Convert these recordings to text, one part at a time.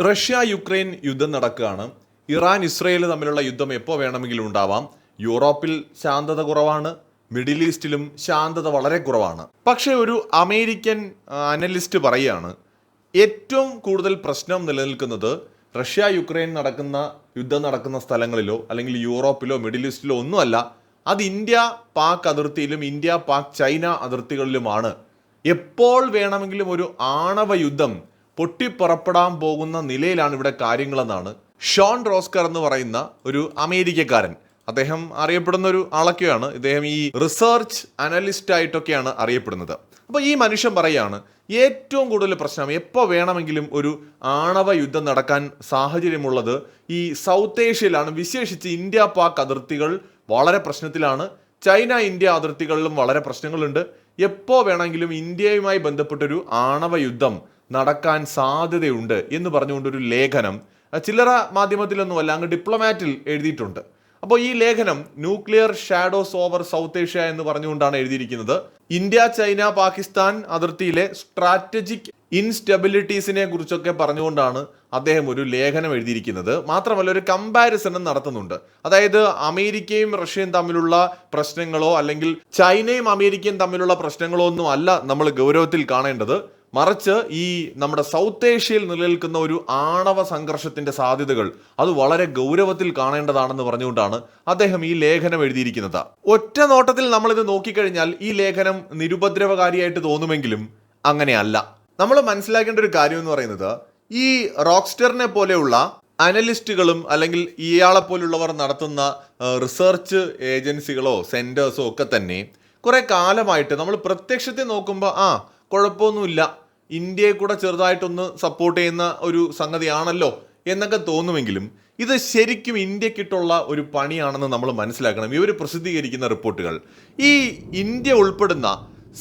Russia Ukraine യുദ്ധം നടക്കുകയാണ്. Iran Israel തമ്മിലുള്ള യുദ്ധം എപ്പോൾ വേണമെങ്കിലും ഉണ്ടാവാം. യൂറോപ്പിൽ ശാന്തത കുറവാണ്. മിഡിൽ ഈസ്റ്റിലും ശാന്തത വളരെ കുറവാണ്. പക്ഷേ ഒരു അമേരിക്കൻ അനലിസ്റ്റ് പറയുകയാണ് ഏറ്റവും കൂടുതൽ പ്രശ്നം നിലനിൽക്കുന്നത് റഷ്യ യുക്രൈൻ നടക്കുന്ന യുദ്ധം നടക്കുന്ന സ്ഥലങ്ങളിലോ അല്ലെങ്കിൽ യൂറോപ്പിലോ മിഡിൽ ഈസ്റ്റിലോ ഒന്നുമല്ല. അത് ഇന്ത്യ പാക് അതിർത്തിയിലും ഇന്ത്യ പാക് ചൈന അതിർത്തികളിലുമാണ്. എപ്പോൾ വേണമെങ്കിലും ഒരു ആണവ യുദ്ധം പൊട്ടിപ്പുറപ്പെടാൻ പോകുന്ന നിലയിലാണ് ഇവിടെ കാര്യങ്ങളെന്നാണ്. ഷോൺ റോസ്കർ എന്ന് പറയുന്ന ഒരു അമേരിക്കക്കാരൻ. അദ്ദേഹം അറിയപ്പെടുന്ന ഒരു ആളൊക്കെയാണ്. ഇദ്ദേഹം ഈ റിസർച്ച് അനലിസ്റ്റ് ആയിട്ടൊക്കെയാണ് അറിയപ്പെടുന്നത്. അപ്പോൾ ഈ മനുഷ്യൻ പറയാണ് ഏറ്റവും കൂടുതൽ പ്രശ്നം എപ്പോൾ വേണമെങ്കിലും ഒരു ആണവ യുദ്ധം നടക്കാൻ സാഹചര്യമുള്ളത് ഈ സൗത്ത് ഏഷ്യയിലാണ്. വിശേഷിച്ച് ഇന്ത്യ പാക് അതിർത്തികൾ വളരെ പ്രശ്നത്തിലാണ്. ചൈന ഇന്ത്യ അതിർത്തികളിലും വളരെ പ്രശ്നങ്ങളുണ്ട്. എപ്പോൾ വേണമെങ്കിലും ഇന്ത്യയുമായി ബന്ധപ്പെട്ടൊരു ആണവ യുദ്ധം നടക്കാൻ സാധ്യതയുണ്ട് എന്ന് പറഞ്ഞുകൊണ്ടൊരു ലേഖനം ചില്ലറ മാധ്യമത്തിലൊന്നുമല്ല അങ്ങ് ഡിപ്ലോമാറ്റിൽ എഴുതിയിട്ടുണ്ട്. അപ്പോൾ ഈ ലേഖനം nuclear shadows over South Asia എന്ന് പറഞ്ഞുകൊണ്ടാണ് എഴുതിയിരിക്കുന്നത്. ഇന്ത്യ ചൈന പാകിസ്ഥാൻ അതിർത്തിയിലെ സ്ട്രാറ്റജിക് ഇൻസ്റ്റെബിലിറ്റീസിനെ കുറിച്ചൊക്കെ പറഞ്ഞുകൊണ്ടാണ് അദ്ദേഹം ഒരു ലേഖനം എഴുതിയിരിക്കുന്നത്. മാത്രമല്ല ഒരു കമ്പാരിസണും നടത്തുന്നുണ്ട്. അതായത് അമേരിക്കയും റഷ്യയും തമ്മിലുള്ള പ്രശ്നങ്ങളോ അല്ലെങ്കിൽ ചൈനയും അമേരിക്കയും തമ്മിലുള്ള പ്രശ്നങ്ങളോ ഒന്നും അല്ല നമ്മൾ ഗൗരവത്തിൽ കാണേണ്ടത്. മറിച്ച് ഈ നമ്മുടെ സൗത്ത് ഏഷ്യയിൽ നിലനിൽക്കുന്ന ഒരു ആണവ സംഘർഷത്തിന്റെ സാധ്യതകൾ അത് വളരെ ഗൗരവത്തിൽ കാണേണ്ടതാണെന്ന് പറഞ്ഞുകൊണ്ടാണ് അദ്ദേഹം ഈ ലേഖനം എഴുതിയിരിക്കുന്നത്. ഒറ്റ നോട്ടത്തിൽ നമ്മളിത് നോക്കിക്കഴിഞ്ഞാൽ ഈ ലേഖനം നിരുപദ്രവകാരിയായിട്ട് തോന്നുമെങ്കിലും അങ്ങനെയല്ല. നമ്മൾ മനസ്സിലാക്കേണ്ട ഒരു കാര്യം എന്ന് പറയുന്നത് ഈ റോക്സ്റ്ററിനെ പോലെയുള്ള അനലിസ്റ്റുകളും അല്ലെങ്കിൽ ഇയാളെ പോലുള്ളവർ നടത്തുന്ന റിസർച്ച് ഏജൻസികളോ സെന്റേഴ്സോ ഒക്കെ തന്നെ കുറെ കാലമായിട്ട് നമ്മൾ പ്രത്യക്ഷത്തിൽ നോക്കുമ്പോൾ ആ കുഴപ്പമൊന്നുമില്ല. ഇന്ത്യയെ കൂടെ ചെറുതായിട്ടൊന്ന് സപ്പോർട്ട് ചെയ്യുന്ന ഒരു സംഗതിയാണല്ലോ എന്നൊക്കെ തോന്നുമെങ്കിലും ഇത് ശരിക്കും ഇന്ത്യക്കിട്ടുള്ള ഒരു പണിയാണെന്ന് നമ്മൾ മനസ്സിലാക്കണം. ഇവർ പ്രസിദ്ധീകരിക്കുന്ന റിപ്പോർട്ടുകൾ. ഈ ഇന്ത്യ ഉൾപ്പെടുന്ന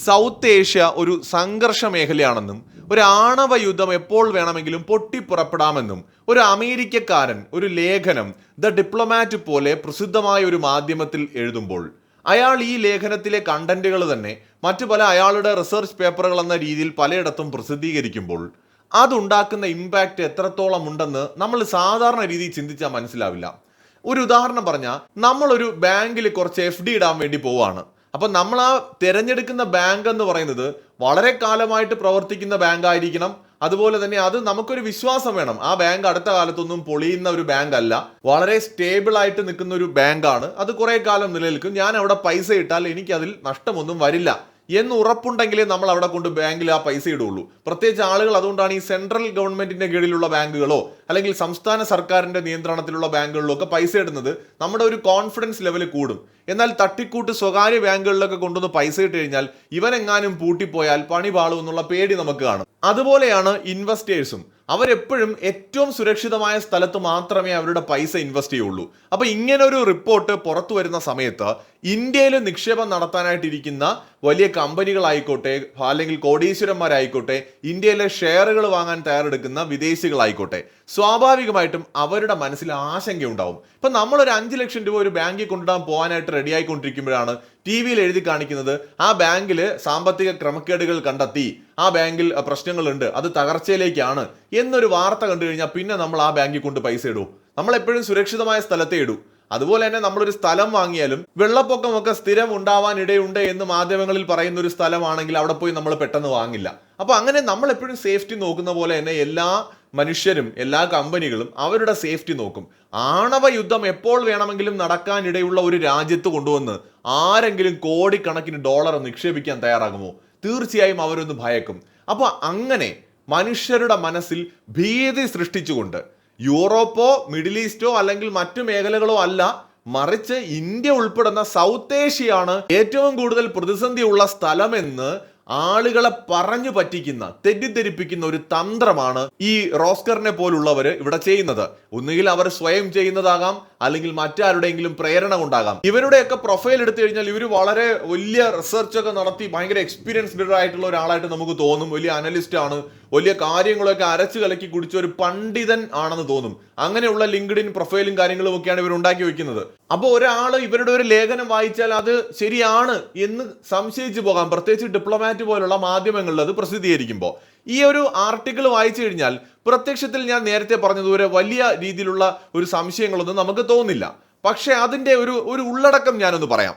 സൗത്ത് ഏഷ്യ ഒരു സംഘർഷ മേഖലയാണെന്നും ഒരു ആണവ യുദ്ധം എപ്പോൾ വേണമെങ്കിലും പൊട്ടിപ്പുറപ്പെടാമെന്നും ഒരു അമേരിക്കക്കാരൻ ഒരു ലേഖനം ദ ഡിപ്ലോമാറ്റ് പോലെ പ്രസിദ്ധമായ ഒരു മാധ്യമത്തിൽ എഴുതുമ്പോൾ അയാൾ ഈ ലേഖനത്തിലെ കണ്ടന്റുകൾ തന്നെ മറ്റു പല അയാളുടെ റിസർച്ച് പേപ്പറുകൾ എന്ന രീതിയിൽ പലയിടത്തും പ്രസിദ്ധീകരിക്കുമ്പോൾ അതുണ്ടാക്കുന്ന ഇമ്പാക്റ്റ് എത്രത്തോളം ഉണ്ടെന്ന് നമ്മൾ സാധാരണ രീതിയിൽ ചിന്തിച്ചാൽ മനസ്സിലാവില്ല. ഒരു ഉദാഹരണം പറഞ്ഞാൽ നമ്മളൊരു ബാങ്കിൽ കുറച്ച് എഫ് ഡി ഇടാൻ വേണ്ടി പോവാണ്. അപ്പം നമ്മൾ ആ തിരഞ്ഞെടുക്കുന്ന ബാങ്ക് എന്ന് പറയുന്നത് വളരെ കാലമായിട്ട് പ്രവർത്തിക്കുന്ന ബാങ്ക് ആയിരിക്കണം അതുപോലെ തന്നെ അത് നമുക്കൊരു വിശ്വാസം വേണം. ആ ബാങ്ക് അടുത്ത കാലത്തൊന്നും പൊളിയുന്ന ഒരു ബാങ്ക് അല്ല വളരെ സ്റ്റേബിൾ ആയിട്ട് നിൽക്കുന്ന ഒരു ബാങ്കാണ്. അത് കുറെ കാലം നിലനിൽക്കും. ഞാൻ അവിടെ പൈസ ഇട്ടാൽ എനിക്കതിൽ നഷ്ടമൊന്നും വരില്ല. എന്ന് ഉറപ്പുണ്ടെങ്കിലേ നമ്മൾ അവിടെ കൊണ്ട് ബാങ്കിൽ ആ പൈസ ഇടുള്ളൂ. പ്രത്യേകിച്ച് ആളുകൾ അതുകൊണ്ടാണ് ഈ സെൻട്രൽ ഗവൺമെന്റിന്റെ കീഴിലുള്ള ബാങ്കുകളോ അല്ലെങ്കിൽ സംസ്ഥാന സർക്കാരിന്റെ നിയന്ത്രണത്തിലുള്ള ബാങ്കുകളിലോ ഒക്കെ പൈസ ഇടുന്നത് നമ്മുടെ ഒരു കോൺഫിഡൻസ് ലെവൽ കൂടും. എന്നാൽ തട്ടിക്കൂട്ട് സ്വകാര്യ ബാങ്കുകളിലൊക്കെ കൊണ്ടുവന്ന് പൈസ ഇട്ട് കഴിഞ്ഞാൽ ഇവനെങ്ങാനും പൂട്ടിപ്പോയാൽ പണി പാളും എന്നുള്ള പേടി നമുക്ക് കാണും. അതുപോലെയാണ് ഇൻവെസ്റ്റേഴ്സും അവരെപ്പോഴും ഏറ്റവും സുരക്ഷിതമായ സ്ഥലത്ത് മാത്രമേ അവരുടെ പൈസ ഇൻവെസ്റ്റ് ചെയ്യുള്ളൂ. അപ്പോൾ ഇങ്ങനെ ഒരു റിപ്പോർട്ട് പുറത്തു വരുന്ന സമയത്ത് ഇന്ത്യയിൽ നിക്ഷേപം നടത്താനായിട്ടിരിക്കുന്ന വലിയ കമ്പനികളായിക്കോട്ടെ അല്ലെങ്കിൽ കോടീശ്വരന്മാരായിക്കോട്ടെ ഇന്ത്യയിലെ ഷെയറുകൾ വാങ്ങാൻ തയ്യാറെടുക്കുന്ന വിദേശികളായിക്കോട്ടെ സ്വാഭാവികമായിട്ടും അവരുടെ മനസ്സിൽ ആശങ്കയുണ്ടാവും. ഇപ്പൊ നമ്മളൊരു അഞ്ച് ലക്ഷം രൂപ ഒരു ബാങ്കിൽ കൊണ്ടുപോകാൻ പോകാനായിട്ട് റെഡി ആയിക്കൊണ്ടിരിക്കുമ്പോഴാണ് ടി വിയിൽ എഴുതി കാണിക്കുന്നത് ആ ബാങ്കിൽ സാമ്പത്തിക ക്രമക്കേടുകൾ കണ്ടെത്തി ആ ബാങ്കിൽ പ്രശ്നങ്ങളുണ്ട് അത് തകർച്ചയിലേക്കാണ് എന്നൊരു വാർത്ത കണ്ടു കഴിഞ്ഞാൽ പിന്നെ നമ്മൾ ആ ബാങ്കിൽ കൊണ്ട് പൈസ ഇടൂ. നമ്മളെപ്പോഴും സുരക്ഷിതമായ സ്ഥലത്തെ ഇടൂ. അതുപോലെ തന്നെ നമ്മളൊരു സ്ഥലം വാങ്ങിയാലും വെള്ളപ്പൊക്കമൊക്കെ സ്ഥിരം ഉണ്ടാവാൻ ഇടയുണ്ട് എന്ന് മാധ്യമങ്ങളിൽ പറയുന്ന ഒരു സ്ഥലമാണെങ്കിൽ അവിടെ പോയി നമ്മൾ പെട്ടെന്ന് വാങ്ങില്ല. അപ്പൊ അങ്ങനെ നമ്മൾ എപ്പോഴും സേഫ്റ്റി നോക്കുന്ന പോലെ തന്നെ എല്ലാ മനുഷ്യരും എല്ലാ കമ്പനികളും അവരുടെ സേഫ്റ്റി നോക്കും. ആണവ യുദ്ധം എപ്പോൾ വേണമെങ്കിലും നടക്കാനിടയുള്ള ഒരു രാജ്യത്ത് കൊണ്ടുവന്ന് ആരെങ്കിലും കോടിക്കണക്കിന് ഡോളർ നിക്ഷേപിക്കാൻ തയ്യാറാകുമോ? തീർച്ചയായും അവരൊന്ന് ഭയക്കും. അപ്പോൾ അങ്ങനെ മനുഷ്യരുടെ മനസ്സിൽ ഭീതി സൃഷ്ടിച്ചുകൊണ്ട് യൂറോപ്പോ മിഡിൽ ഈസ്റ്റോ അല്ലെങ്കിൽ മറ്റു മേഖലകളോ അല്ല മറിച്ച് ഇന്ത്യ ഉൾപ്പെടുന്ന സൗത്ത് ഏഷ്യയാണ് ഏറ്റവും കൂടുതൽ പ്രതിസന്ധിയുള്ള സ്ഥലമെന്ന് ആളുകളെ പറഞ്ഞു പറ്റിക്കുന്ന തെറ്റിദ്ധരിപ്പിക്കുന്ന ഒരു തന്ത്രമാണ് ഈ റോസ്കറിനെ പോലുള്ളവർ ഇവിടെ ചെയ്യുന്നത്. ഒന്നുകിൽ അവർ സ്വയം ചെയ്യുന്നതാകാം അല്ലെങ്കിൽ മറ്റാരുടെയെങ്കിലും പ്രേരണ ഉണ്ടാകാം ഇവരുടെയൊക്കെ പ്രൊഫൈൽ എടുത്തു കഴിഞ്ഞാൽ ഇവർ വളരെ വലിയ റിസർച്ച് ഒക്കെ നടത്തി ഭയങ്കര എക്സ്പീരിയൻസ്ഡ് ആയിട്ടുള്ള ഒരാളായിട്ട് നമുക്ക് തോന്നും. വലിയ അനലിസ്റ്റ് ആണ്. വലിയ കാര്യങ്ങളൊക്കെ അരച്ചു കലക്കി കുടിച്ച ഒരു പണ്ഡിതൻ ആണെന്ന് തോന്നും. അങ്ങനെയുള്ള ലിങ്ക്ഡിൻ പ്രൊഫൈലും കാര്യങ്ങളും ഒക്കെയാണ് ഇവർ ഉണ്ടാക്കി വെക്കുന്നത്. അപ്പോൾ ഒരാൾ ഇവരുടെ ഒരു ലേഖനം വായിച്ചാൽ അത് ശരിയാണ് എന്ന് സംശയിച്ചു പോകാം. പ്രത്യേകിച്ച് ഡിപ്ലോമാറ്റ് പോലുള്ള മാധ്യമങ്ങളിൽ അത് പ്രസിദ്ധീകരിക്കുമ്പോൾ ഈ ഒരു ആർട്ടിക്കിൾ വായിച്ചു കഴിഞ്ഞാൽ പ്രത്യക്ഷത്തിൽ ഞാൻ നേരത്തെ പറഞ്ഞതുപോലെ വലിയ രീതിയിലുള്ള ഒരു സംശയങ്ങളൊന്നും നമുക്ക് തോന്നില്ല. പക്ഷേ അതിന്റെ ഒരു ഒരു ഉള്ളടക്കം ഞാനൊന്ന് പറയാം.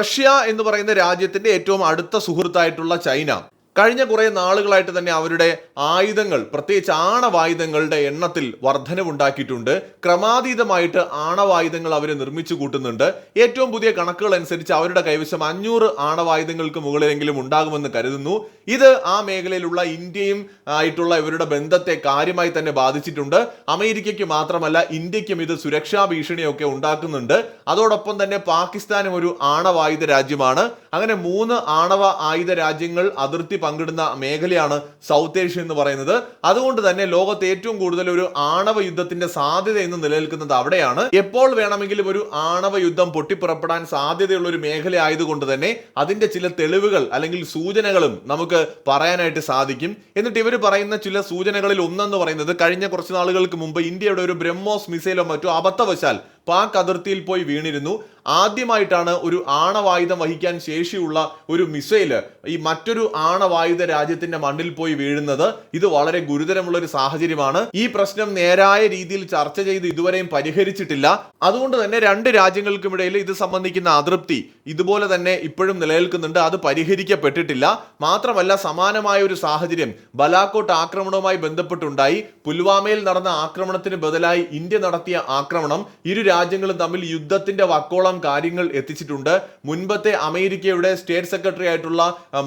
റഷ്യ എന്ന് പറയുന്ന രാജ്യത്തിന്റെ ഏറ്റവും അടുത്ത സുഹൃത്തായിട്ടുള്ള ചൈന. കഴിഞ്ഞ കുറേ നാളുകളായിട്ട് തന്നെ അവരുടെ ആയുധങ്ങൾ പ്രത്യേകിച്ച് ആണവായുധങ്ങളുടെ എണ്ണത്തിൽ വർധനവുണ്ടാക്കിയിട്ടുണ്ട്. ക്രമാതീതമായിട്ട് ആണവായുധങ്ങൾ അവർ നിർമ്മിച്ചു കൂട്ടുന്നുണ്ട്. ഏറ്റവും പുതിയ കണക്കുകൾ അനുസരിച്ച് അവരുടെ കൈവശം അഞ്ഞൂറ് ആണവായുധങ്ങൾക്ക് മുകളിലെങ്കിലും ഉണ്ടാകുമെന്ന് കരുതുന്നു. ഇത് ആ മേഖലയിലുള്ള ഇന്ത്യയും ആയിട്ടുള്ള ഇവരുടെ ബന്ധത്തെ കാര്യമായി തന്നെ ബാധിച്ചിട്ടുണ്ട്. അമേരിക്കയ്ക്ക് മാത്രമല്ല ഇന്ത്യക്കും ഇത് സുരക്ഷാ ഭീഷണിയൊക്കെ ഉണ്ടാക്കുന്നുണ്ട്. അതോടൊപ്പം തന്നെ പാകിസ്ഥാനും ഒരു ആണവായുധ രാജ്യമാണ്. അങ്ങനെ മൂന്ന് ആണവ ആയുധ രാജ്യങ്ങൾ അതിർത്തി പങ്കിടുന്ന മേഖലയാണ് സൗത്ത് ഏഷ്യ എന്ന് പറയുന്നത്. അതുകൊണ്ട് തന്നെ ലോകത്ത് ഏറ്റവും കൂടുതൽ ഒരു ആണവ യുദ്ധത്തിന്റെ സാധ്യത എന്ന് നിലനിൽക്കുന്നത് അവിടെയാണ്. എപ്പോൾ വേണമെങ്കിലും ഒരു ആണവ യുദ്ധം പൊട്ടിപ്പുറപ്പെടാൻ സാധ്യതയുള്ള ഒരു മേഖല ആയതുകൊണ്ട് തന്നെ അതിന്റെ ചില തെളിവുകൾ അല്ലെങ്കിൽ സൂചനകളും നമുക്ക് പറയാനായിട്ട് സാധിക്കും. എന്നിട്ട് ഇവർ പറയുന്ന ചില സൂചനകളിൽ ഒന്നെന്ന് പറയുന്നത് കഴിഞ്ഞ കുറച്ച് നാളുകൾക്ക് മുമ്പ് ഇന്ത്യയുടെ ഒരു ബ്രഹ്മോസ് മിസൈലോ മറ്റോ അബദ്ധവശാൽ പാക് അതിർത്തിയിൽ പോയി വീണിരുന്നു. ആദ്യമായിട്ടാണ് ഒരു ആണവായുധം വഹിക്കാൻ ശേഷിയുള്ള ഒരു മിസൈൽ ഈ മറ്റൊരു ആണവായുധ രാജ്യത്തിന്റെ മണ്ണിൽ പോയി വീഴുന്നത്. ഇത് വളരെ ഗുരുതരമുള്ള ഒരു സാഹചര്യമാണ്. ഈ പ്രശ്നം നേരായ രീതിയിൽ ചർച്ച ചെയ്ത് ഇതുവരെയും പരിഹരിച്ചിട്ടില്ല. അതുകൊണ്ട് തന്നെ രണ്ട് രാജ്യങ്ങൾക്കുമിടയിൽ ഇത് സംബന്ധിക്കുന്ന അതൃപ്തി ഇതുപോലെ തന്നെ ഇപ്പോഴും നിലനിൽക്കുന്നുണ്ട്. അത് പരിഹരിക്കപ്പെട്ടിട്ടില്ല. മാത്രമല്ല സമാനമായ ഒരു സാഹചര്യം ബലാക്കോട്ട് ആക്രമണവുമായി ബന്ധപ്പെട്ടുണ്ടായി. പുൽവാമയിൽ നടന്ന ആക്രമണത്തിന് ബദലായി ഇന്ത്യ നടത്തിയ ആക്രമണം. ഇരു രാജ്യങ്ങളും തമ്മിൽ യുദ്ധത്തിന്റെ വക്കോളം കാര്യങ്ങൾ എത്തിച്ചിട്ടുണ്ട്. മുൻപത്തെ അമേരിക്കയുടെ സ്റ്റേറ്റ് സെക്രട്ടറി ആയിട്ടുള്ള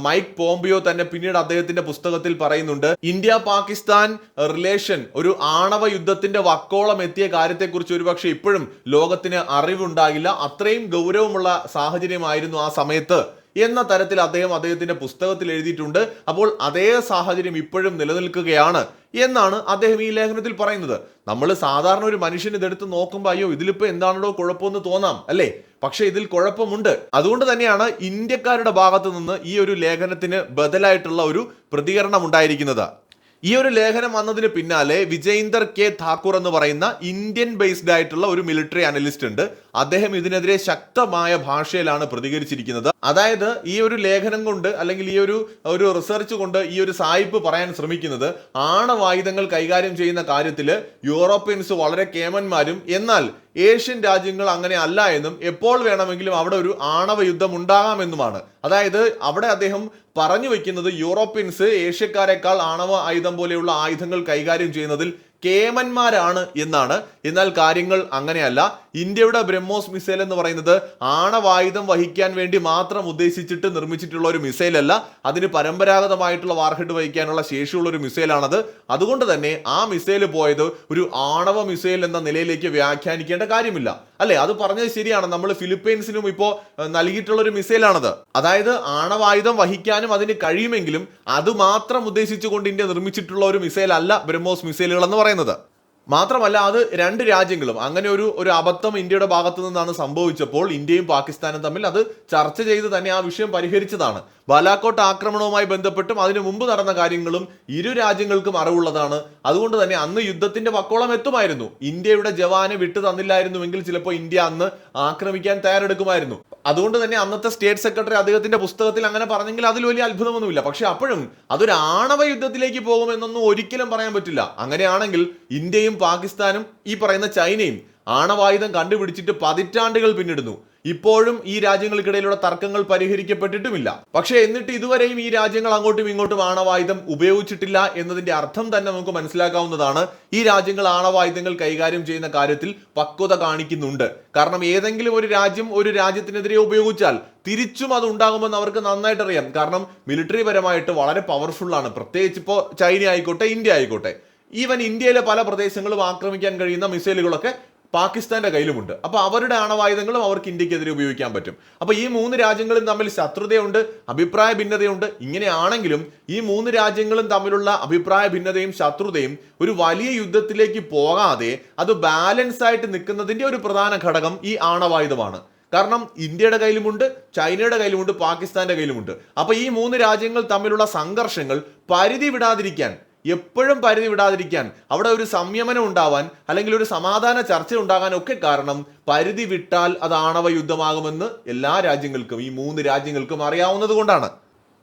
മൈക്ക് പോംപിയോ തന്നെ പിന്നീട് അദ്ദേഹത്തിന്റെ പുസ്തകത്തിൽ പറയുന്നുണ്ട്. ഇന്ത്യ പാകിസ്ഥാൻ റിലേഷൻ ഒരു ആണവ യുദ്ധത്തിന്റെ വക്കോളം എത്തിയ കാര്യത്തെക്കുറിച്ച് ഒരുപക്ഷെ ഇപ്പോഴും ലോകത്തിന് അറിവുണ്ടാകില്ല അത്രയും ഗൗരവമുള്ള സാഹചര്യമായിരുന്നു ആ സമയത്ത്. എന്ന തരത്തിൽ അദ്ദേഹം അദ്ദേഹത്തിന്റെ പുസ്തകത്തിൽ എഴുതിയിട്ടുണ്ട്. അപ്പോൾ അതേ സാഹചര്യം ഇപ്പോഴും നിലനിൽക്കുകയാണ് എന്നാണ് അദ്ദേഹം ഈ ലേഖനത്തിൽ പറയുന്നത്. നമ്മൾ സാധാരണ ഒരു മനുഷ്യൻ ഇതെടുത്ത് നോക്കുമ്പോൾ അയ്യോ ഇതിലിപ്പോ എന്താണല്ലോ കുഴപ്പമെന്ന് തോന്നാം അല്ലേ? പക്ഷേ ഇതിൽ കുഴപ്പമുണ്ട്. അതുകൊണ്ട് തന്നെയാണ് ഇന്ത്യക്കാരുടെ ഭാഗത്തു നിന്ന് ഈ ഒരു ലേഖനത്തിന് ബദലായിട്ടുള്ള ഒരു പ്രതികരണം ഉണ്ടായിരിക്കുന്നത്. ഈ ഒരു ലേഖനം വന്നതിന് പിന്നാലെ വിജയിന്ദർ കെ താക്കൂർ എന്ന് പറയുന്ന ഇന്ത്യൻ ബേസ്ഡ് ആയിട്ടുള്ള ഒരു മിലിറ്ററി അനലിസ്റ്റ് ഉണ്ട്. അദ്ദേഹം ഇതിനെതിരെ ശക്തമായ ഭാഷയിലാണ് പ്രതികരിച്ചിരിക്കുന്നത്. അതായത് ഈ ഒരു ലേഖനം കൊണ്ട് അല്ലെങ്കിൽ ഈ ഒരു ഒരു റിസർച്ച് കൊണ്ട് ഈ ഒരു സായിപ്പ് പറയാൻ ശ്രമിക്കുന്നത് ആണവായുധങ്ങൾ കൈകാര്യം ചെയ്യുന്ന കാര്യത്തിൽ യൂറോപ്യൻസ് വളരെ കേമന്മാരും എന്നാൽ ഏഷ്യൻ രാജ്യങ്ങൾ അങ്ങനെ അല്ല എന്നും എപ്പോൾ വേണമെങ്കിലും അവിടെ ഒരു ആണവ യുദ്ധം ഉണ്ടാകാമെന്നുമാണ്. അതായത് അവിടെ അദ്ദേഹം പറഞ്ഞു വെക്കുന്നത് യൂറോപ്യൻസ് ഏഷ്യക്കാരെക്കാൾ ആണവ ആയുധം പോലെയുള്ള ആയുധങ്ങൾ കൈകാര്യം ചെയ്യുന്നതിൽ കേമന്മാരാണ് എന്നാണ്. എന്നാൽ കാര്യങ്ങൾ അങ്ങനെയല്ല. ഇന്ത്യയുടെ ബ്രഹ്മോസ് മിസൈൽ എന്ന് പറയുന്നത് ആണവായുധം വഹിക്കാൻ വേണ്ടി മാത്രം ഉദ്ദേശിച്ചിട്ട് നിർമ്മിച്ചിട്ടുള്ള ഒരു മിസൈൽ അല്ല അതിന് പരമ്പരാഗതമായിട്ടുള്ള വാർഹെഡ് വഹിക്കാനുള്ള ശേഷിയുള്ള ഒരു മിസൈലാണത്. അതുകൊണ്ട് തന്നെ ആ മിസൈൽ പോയത് ഒരു ആണവ മിസൈൽ എന്ന നിലയിലേക്ക് വ്യാഖ്യാനിക്കേണ്ട കാര്യമില്ല. അല്ലെ? അത് പറഞ്ഞത് ശരിയാണ്. നമ്മൾ ഫിലിപ്പൈൻസിനും ഇപ്പോൾ നൽകിയിട്ടുള്ള ഒരു മിസൈലാണത്. അതായത് ആണവായുധം വഹിക്കാനും അതിന് കഴിയുമെങ്കിലും അത് മാത്രം ഉദ്ദേശിച്ചുകൊണ്ട് ഇന്ത്യ നിർമ്മിച്ചിട്ടുള്ള ഒരു മിസൈൽ അല്ല ബ്രഹ്മോസ് മിസൈലുകൾ എന്ന് പറയുന്നത്. മാത്രമല്ല അത് രണ്ട് രാജ്യങ്ങളും അങ്ങനെ ഒരു ഒരു അബദ്ധം ഇന്ത്യയുടെ ഭാഗത്തു നിന്നാണ് സംഭവിച്ചപ്പോൾ ഇന്ത്യയും പാകിസ്ഥാനും തമ്മിൽ അത് ചർച്ച ചെയ്ത് തന്നെ ആ വിഷയം പരിഹരിച്ചതാണ്. ബാലാക്കോട്ട് ആക്രമണവുമായി ബന്ധപ്പെട്ടും അതിനു മുമ്പ് നടന്ന കാര്യങ്ങളും ഇരു രാജ്യങ്ങൾക്കും അറിവുള്ളതാണ്. അതുകൊണ്ട് തന്നെ അന്ന് യുദ്ധത്തിന്റെ പക്കോളം എത്തുമായിരുന്നു. ഇന്ത്യയുടെ ജവാനെ വിട്ടു തന്നില്ലായിരുന്നുവെങ്കിൽ ചിലപ്പോൾ ഇന്ത്യ അന്ന് ആക്രമിക്കാൻ തയ്യാറെടുക്കുമായിരുന്നു. അതുകൊണ്ട് തന്നെ അന്നത്തെ സ്റ്റേറ്റ് സെക്രട്ടറി അദ്ദേഹത്തിന്റെ പുസ്തകത്തിൽ അങ്ങനെ പറഞ്ഞെങ്കിൽ അതിൽ വലിയ അത്ഭുതമൊന്നുമില്ല. പക്ഷെ അപ്പോഴും അതൊരു ആണവ യുദ്ധത്തിലേക്ക് പോകുമെന്നൊന്നും ഒരിക്കലും പറയാൻ പറ്റില്ല. അങ്ങനെയാണെങ്കിൽ ഇന്ത്യയും പാകിസ്ഥാനും ഈ പറയുന്ന ചൈനയും ആണവായുധം കണ്ടുപിടിച്ചിട്ട് പതിറ്റാണ്ടുകൾ പിന്നിടുന്നു. ഇപ്പോഴും ഈ രാജ്യങ്ങൾക്കിടയിലുള്ള തർക്കങ്ങൾ പരിഹരിക്കപ്പെട്ടിട്ടുമില്ല. പക്ഷേ എന്നിട്ട് ഇതുവരെയും ഈ രാജ്യങ്ങൾ അങ്ങോട്ടും ഇങ്ങോട്ടും ആണവായുധം ഉപയോഗിച്ചിട്ടില്ല എന്നതിന്റെ അർത്ഥം തന്നെ നമുക്ക് മനസ്സിലാക്കാവുന്നതാണ്. ഈ രാജ്യങ്ങൾ ആണവായുധങ്ങൾ കൈകാര്യം ചെയ്യുന്ന കാര്യത്തിൽ പക്വത കാണിക്കുന്നുണ്ട്. കാരണം ഏതെങ്കിലും ഒരു രാജ്യം ഒരു രാജ്യത്തിനെതിരെ ഉപയോഗിച്ചാൽ തിരിച്ചും അത് ഉണ്ടാകുമെന്ന് അവർക്ക് നന്നായിട്ട് അറിയാം കാരണം മിലിറ്ററി പരമായിട്ട് വളരെ പവർഫുൾ ആണ് പ്രത്യേകിച്ച് ഇപ്പോൾ ചൈന ആയിക്കോട്ടെ ഇന്ത്യ ആയിക്കോട്ടെ. ഈവൻ ഇന്ത്യയിലെ പല പ്രദേശങ്ങളും ആക്രമിക്കാൻ കഴിയുന്ന മിസൈലുകളൊക്കെ പാകിസ്ഥാന്റെ കയ്യിലുമുണ്ട്. അപ്പൊ അവരുടെ ആണവായുധങ്ങളും അവർക്ക് ഇന്ത്യക്കെതിരെ ഉപയോഗിക്കാൻ പറ്റും. അപ്പൊ ഈ മൂന്ന് രാജ്യങ്ങളും തമ്മിൽ ശത്രുതയുണ്ട് അഭിപ്രായ ഭിന്നതയുണ്ട്. ഇങ്ങനെയാണെങ്കിലും ഈ മൂന്ന് രാജ്യങ്ങളും തമ്മിലുള്ള അഭിപ്രായ ഭിന്നതയും ശത്രുതയും ഒരു വലിയ യുദ്ധത്തിലേക്ക് പോകാതെ അത് ബാലൻസ് ആയിട്ട് നിൽക്കുന്നതിന്റെ ഒരു പ്രധാന ഘടകം ഈ ആണവായുധമാണ്. കാരണം ഇന്ത്യയുടെ കയ്യിലുമുണ്ട് ചൈനയുടെ കയ്യിലുമുണ്ട് പാകിസ്ഥാന്റെ കയ്യിലുമുണ്ട്. അപ്പൊ ഈ മൂന്ന് രാജ്യങ്ങൾ തമ്മിലുള്ള സംഘർഷങ്ങൾ പരിധി വിടാതിരിക്കാൻ എപ്പോഴും പരിധി വിടാതിരിക്കാൻ അവിടെ ഒരു സംയമനം ഉണ്ടാവാൻ അല്ലെങ്കിൽ ഒരു സമാധാന ചർച്ച ഉണ്ടാകാൻ ഒക്കെ കാരണം പരിധി വിട്ടാൽ അത് ആണവ യുദ്ധമാകുമെന്ന് എല്ലാ രാജ്യങ്ങൾക്കും ഈ മൂന്ന് രാജ്യങ്ങൾക്കും അറിയാവുന്നത് കൊണ്ടാണ്.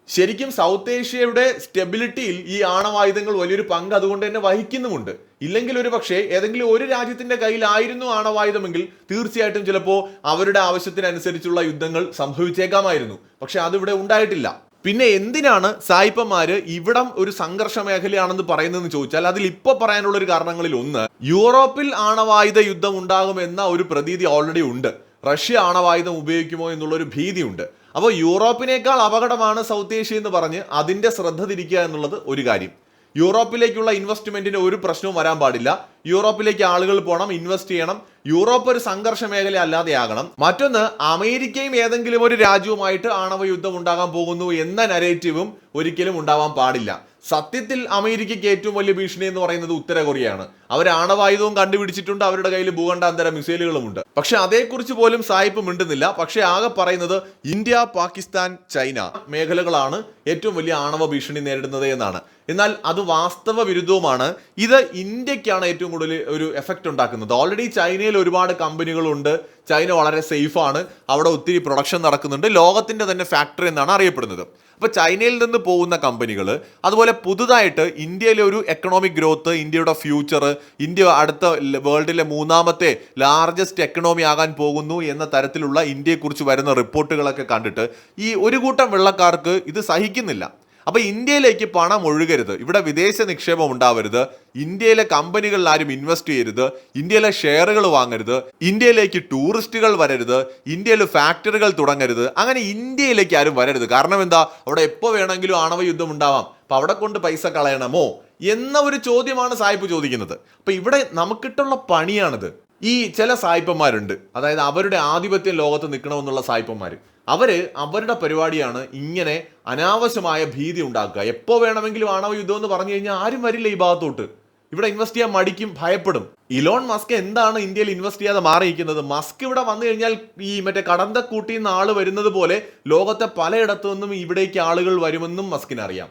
ശരിക്കും സൗത്ത് ഏഷ്യയുടെ സ്റ്റെബിലിറ്റിയിൽ ഈ ആണവായുധങ്ങൾ വലിയൊരു പങ്ക് അതുകൊണ്ട് തന്നെ വഹിക്കുന്നുമുണ്ട്. ഇല്ലെങ്കിൽ ഒരു പക്ഷേ ഏതെങ്കിലും ഒരു രാജ്യത്തിന്റെ കയ്യിലായിരുന്നു ആണവായുധമെങ്കിൽ തീർച്ചയായിട്ടും ചിലപ്പോൾ അവരുടെ ആവശ്യത്തിനനുസരിച്ചുള്ള യുദ്ധങ്ങൾ സംഭവിച്ചേക്കാമായിരുന്നു. പക്ഷെ അതിവിടെ ഉണ്ടായിട്ടില്ല. പിന്നെ എന്തിനാണ് സായിപ്പന്മാര് ഇവിടം ഒരു സംഘർഷ മേഖലയാണെന്ന് പറയുന്നതെന്ന് ചോദിച്ചാൽ അതിൽ ഇപ്പൊ പറയാനുള്ള ഒരു കാരണങ്ങളിൽ ഒന്ന് യൂറോപ്പിൽ ആണവായുധ യുദ്ധം ഉണ്ടാകുമെന്ന ഒരു പ്രതീതി ഓൾറെഡി ഉണ്ട്. റഷ്യ ആണവായുധം ഉപയോഗിക്കുമോ എന്നുള്ളൊരു ഭീതിയുണ്ട്. അപ്പോൾ യൂറോപ്പിനേക്കാൾ അപകടമാണ് സൗത്ത് ഏഷ്യ എന്ന് പറഞ്ഞ് അതിന്റെ ശ്രദ്ധ തിരിക്കുക എന്നുള്ളത് ഒരു കാര്യം. യൂറോപ്പിലേക്കുള്ള ഇൻവെസ്റ്റ്മെന്റിന് ഒരു പ്രശ്നവും വരാൻ പാടില്ല. യൂറോപ്പിലേക്ക് ആളുകൾ പോകണം ഇൻവെസ്റ്റ് ചെയ്യണം. യൂറോപ്പ് ഒരു സംഘർഷ മേഖല അല്ലാതെയാകണം മറ്റൊന്ന് അമേരിക്കയും ഏതെങ്കിലും ഒരു രാജ്യവുമായിട്ട് ആണവ യുദ്ധം ഉണ്ടാകാൻ പോകുന്നു എന്ന നരേറ്റീവും ഒരിക്കലും ഉണ്ടാവാൻ പാടില്ല. സത്യത്തിൽ അമേരിക്കയ്ക്ക് ഏറ്റവും വലിയ ഭീഷണി എന്ന് പറയുന്നത് ഉത്തര കൊറിയയാണ്. അവർ ആണവായുധവും കണ്ടുപിടിച്ചിട്ടുണ്ട് അവരുടെ കയ്യിൽ ഭൂഖണ്ഡാന്തര മിസൈലുകളും ഉണ്ട് പക്ഷെ അതേക്കുറിച്ച് പോലും സായിപ്പ് മിണ്ടുന്നില്ല. പക്ഷെ ആകെ പറയുന്നത് ഇന്ത്യ പാകിസ്ഥാൻ ചൈന മേഖലകളാണ് ഏറ്റവും വലിയ ആണവ ഭീഷണി നേരിടുന്നത് എന്നാണ്. എന്നാൽ അത് വാസ്തവ വിരുദ്ധവുമാണ്. ഇത് ഇന്ത്യക്കാണ് ഏറ്റവും കൂടുതൽ ഒരു എഫക്റ്റ് ഉണ്ടാക്കുന്നത്. ഓൾറെഡി ചൈനയിൽ ഒരുപാട് കമ്പനികളുണ്ട്. ചൈന വളരെ സേഫാണ് അവിടെ ഒത്തിരി പ്രൊഡക്ഷൻ നടക്കുന്നുണ്ട്. ലോകത്തിന്റെ തന്നെ ഫാക്ടറി എന്നാണ് അറിയപ്പെടുന്നത്. അപ്പോൾ ചൈനയിൽ നിന്ന് പോകുന്ന കമ്പനികൾ അതുപോലെ പുതുതായിട്ട് ഇന്ത്യയിലെ ഒരു എക്കണോമിക് ഗ്രോത്ത് ഇന്ത്യയുടെ ഫ്യൂച്ചർ ഇന്ത്യ അടുത്ത വേൾഡിലെ മൂന്നാമത്തെ ലാർജസ്റ്റ് എക്കണോമി ആകാൻ പോകുന്നു എന്ന തരത്തിലുള്ള ഇന്ത്യയെക്കുറിച്ച് വരുന്ന റിപ്പോർട്ടുകളൊക്കെ കണ്ടിട്ട് ഈ ഒരു കൂട്ടം വെള്ളക്കാർക്ക് ഇത് സഹിക്കുന്നില്ല. അപ്പൊ ഇന്ത്യയിലേക്ക് പണം ഒഴുകരുത്. ഇവിടെ വിദേശ നിക്ഷേപം ഉണ്ടാവരുത്. ഇന്ത്യയിലെ കമ്പനികളിൽ ആരും ഇൻവെസ്റ്റ് ചെയ്യരുത്. ഇന്ത്യയിലെ ഷെയറുകൾ വാങ്ങരുത്. ഇന്ത്യയിലേക്ക് ടൂറിസ്റ്റുകൾ വരരുത്. ഇന്ത്യയിൽ ഫാക്ടറികൾ തുടങ്ങരുത്. അങ്ങനെ ഇന്ത്യയിലേക്ക് ആരും വരരുത്. കാരണം എന്താ? അവിടെ എപ്പോൾ വേണമെങ്കിലും ആണവ യുദ്ധം ഉണ്ടാവാം. അപ്പൊ അവിടെ കൊണ്ട് പൈസ കളയണമോ? എന്ന ഒരു ചോദ്യമാണ് സായിപ്പ് ചോദിക്കുന്നത്. അപ്പൊ ഇവിടെ നമുക്കിട്ടുള്ള പണിയാണിത്. ഈ ചില സായിപ്പന്മാരുണ്ട്. അതായത് അവരുടെ ആധിപത്യം ലോകത്ത് നിൽക്കണമെന്നുള്ള സായിപ്പന്മാർ അവർ അവരുടെ പരിപാടിയാണ് ഇങ്ങനെ അനാവശ്യമായ ഭീതി ഉണ്ടാക്കുക. എപ്പോ വേണമെങ്കിലും ആണവ യുദ്ധം എന്ന് പറഞ്ഞു കഴിഞ്ഞാൽ ആരും വരില്ല ഈ ഭാഗത്തോട്ട്. ഇവിടെ ഇൻവെസ്റ്റ് ചെയ്യാൻ മടിക്കും ഭയപ്പെടും. ഇലോൺ മസ്ക് എന്താണ് ഇന്ത്യയിൽ ഇൻവെസ്റ്റ് ചെയ്യാതെ മാറിയിരിക്കുന്നത്? മസ്ക് ഇവിടെ വന്നു കഴിഞ്ഞാൽ ഈ മറ്റേ കടന്തക്കൂട്ടിൽ നിന്ന് ആൾ വരുന്നത് പോലെ ലോകത്തെ പലയിടത്തു നിന്നും ഇവിടേക്ക് ആളുകൾ വരുമെന്നും മസ്കിനറിയാം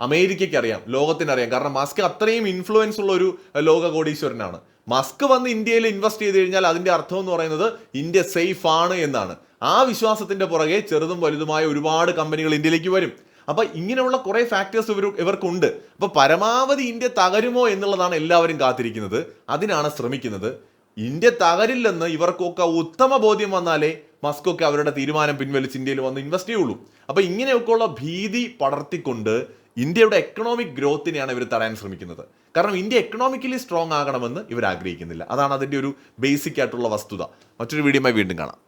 അമേരിക്കയ്ക്ക് അറിയാം ലോകത്തിന് അറിയാം കാരണം മസ്ക് അത്രയും ഇൻഫ്ലുവൻസ് ഉള്ള ഒരു ലോക കോടീശ്വരനാണ് മസ്ക് വന്ന് ഇന്ത്യയിൽ ഇൻവെസ്റ്റ് ചെയ്ത് കഴിഞ്ഞാൽ അതിന്റെ അർത്ഥം എന്ന് പറയുന്നത് ഇന്ത്യ സേഫ് ആണ് എന്നാണ്. ആ വിശ്വാസത്തിന്റെ പുറകെ ചെറുതും വലുതുമായ ഒരുപാട് കമ്പനികൾ ഇന്ത്യയിലേക്ക് വരും. അപ്പൊ ഇങ്ങനെയുള്ള കുറേ ഫാക്ടേഴ്സ് ഇവർ ഇവർക്കുണ്ട്. അപ്പൊ പരമാവധി ഇന്ത്യ തകരുമോ എന്നുള്ളതാണ് എല്ലാവരും കാത്തിരിക്കുന്നത്. അതിനാണ് ശ്രമിക്കുന്നത്. ഇന്ത്യ തകരില്ലെന്ന് ഇവർക്കൊക്കെ ഉത്തമ ബോധ്യം വന്നാലേ മസ്കൊക്കെ അവരുടെ തീരുമാനം പിൻവലിച്ച് ഇന്ത്യയിൽ വന്ന് ഇൻവെസ്റ്റ് ചെയ്യുള്ളൂ. അപ്പൊ ഇങ്ങനെയൊക്കെയുള്ള ഭീതി പടർത്തിക്കൊണ്ട് ഇന്ത്യയുടെ എക്കണോമിക് ഗ്രോത്തിനെയാണ് ഇവർ തടയാൻ ശ്രമിക്കുന്നത്. കാരണം ഇന്ത്യ എക്കണോമിക്കലി സ്ട്രോങ് ആകണമെന്ന് ഇവർ ആഗ്രഹിക്കുന്നില്ല. അതാണ് അതിന്റെ ഒരു ബേസിക് ആയിട്ടുള്ള വസ്തുത. മറ്റൊരു വീഡിയോമായി വീണ്ടും കാണാം.